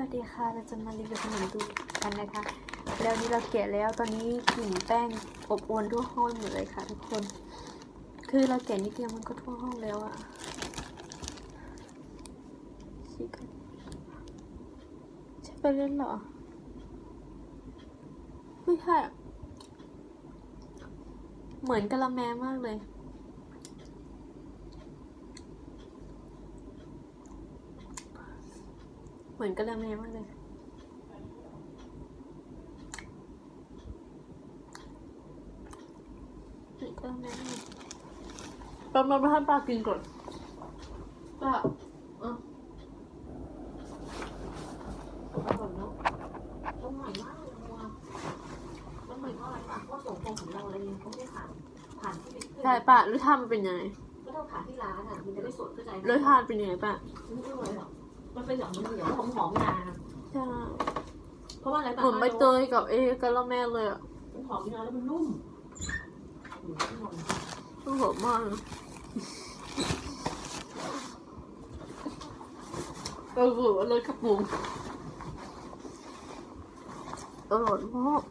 วัสดีค่ะ เราจะมารีวิวขนมดูกันนะคะ แล้วนี่เราแกะแล้ว ตอนนี้กลิ่นแป้งอบอวนทั่วห้องหมดเลยค่ะทุกคน คือเราแกะนิดเดียวมันก็ทั่วห้องแล้วอะชิคใช่ไปเล่นเหรอ ไม่ใช่ เหมือนกะละแมมากเลย เห มือนกะละแมวมากเลยเหมือนกะละแมมากเลยปลามาให้ป้ากินก่อนป้าเออก่อนเนาะต้องใหม่มากเลยว่ะต้องใหม่เพราะอะไรปะเพราะส่งตรงของเราอะไรเนี่ยเขาไม่ได้ผ่านผ่านที่เป็นใช่ป้ารสชาติมันเป็นยังไงก็ต้องผ่านที่ร้านอะมันจะได้สดเข้าใจไหมรสชาติเป็นยังไงป้าไม่อร่อยหรอก มันเป็นแบบมันเหนียวหอมหอมๆงาใช่เพราะว่าอะไรปะเหมือนใบเตยกับเอกะละแมเลยอะมันหอมงาแล้วมันนุ่มอืมอร่อยมันหอมมากเลยเออเลยกระปุกอร่อยมาก